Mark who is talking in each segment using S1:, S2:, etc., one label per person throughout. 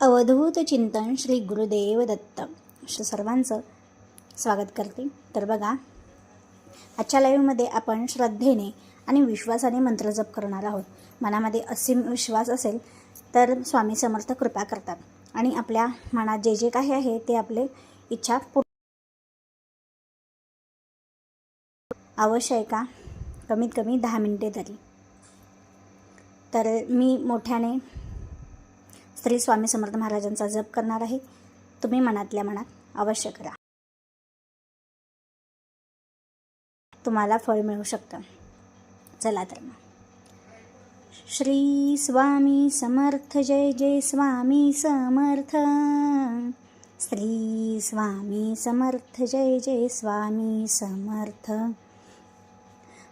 S1: अवधूत चिंतन श्री गुरुदेव दत्त श्री सर्वांचं स्वागत करते. तर बघा आजच्या लाईव्हमध्ये आपण श्रद्धेने आणि विश्वासाने मंत्र जप करणार आहोत. मनामध्ये असीम विश्वास असेल तर स्वामी समर्थ कृपा करतात. आणि आपल्या मनात जे जे काही आहे ते आपले इच्छा पूर्ण अवश्य आहे का? कमीत कमी दहा मिनिटे तरी. तर मी मोठ्याने श्री स्वामी समर्थ महाराजांचा जप करणार आहे. तुम्ही मनातल्या मनात अवश्य करा. तुम्हाला फळ मिळू शकतं. चला तर मग. श्री स्वामी समर्थ जय जय स्वामी समर्थ. श्री स्वामी समर्थ जय जय स्वामी समर्थ.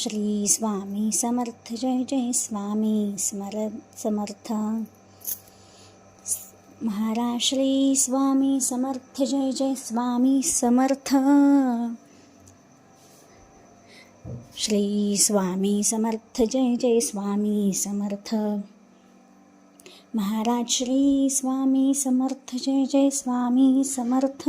S1: श्री स्वामी समर्थ जय जय स्वामी स्मर समर्थ। महाराज श्री स्वामी समर्थ जय जय स्वामी समर्थ। श्री स्वामी समर्थ जय जय स्वामी समर्थ। महाराज श्री स्वामी समर्थ जय जय स्वामी समर्थ।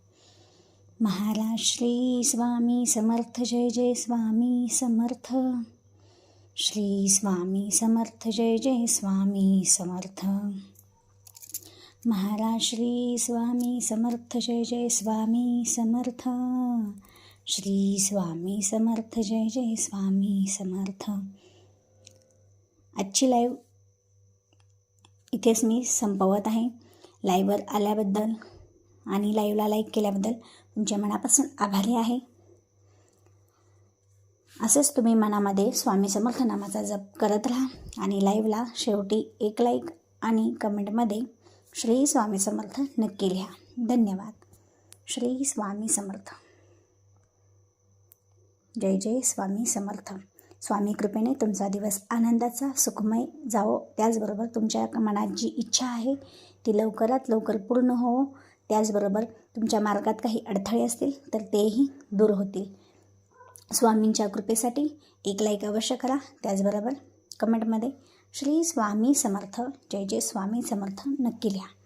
S1: महाराज श्री स्वामी समर्थ जय जय स्वामी समर्थ. श्री स्वामी समर्थ जय जय स्वामी समर्थ. महाराज श्री स्वामी समर्थ जय जय स्वामी समर्थ. श्री स्वामी समर्थ जय जय स्वामी समर्थ. आजची लाईव्ह इथेच मी संपवत आहे. लाईव्हवर आल्याबद्दल आणि लाईव्हला लाईक केल्याबद्दल तुमच्या मनापासून आभारी आहे. असेच तुम्ही मनामध्ये स्वामी समर्थ नामाचा जप करत राहा आणि लाईव्हला शेवटी एक लाईक आणि कमेंटमध्ये श्री स्वामी समर्थ नक्की लिहा. धन्यवाद. श्री स्वामी समर्थ. जय जय स्वामी समर्थ. स्वामी कृपेने तुमचा दिवस आनंदाचा सुखमय जावो. त्याचबरोबर तुमच्या मनात जी इच्छा आहे ती लवकरात लवकर पूर्ण हो. त्याचबरोबर तुमच्या मार्गात काही अडथळे असतील तर तेही दूर होतील. स्वामींच्या कृपेसाठी एक लाईक अवश्य करा. त्याचबरोबर कमेंटमध्ये श्री स्वामी समर्थ जय जय स्वामी समर्थ नक्की लिहा.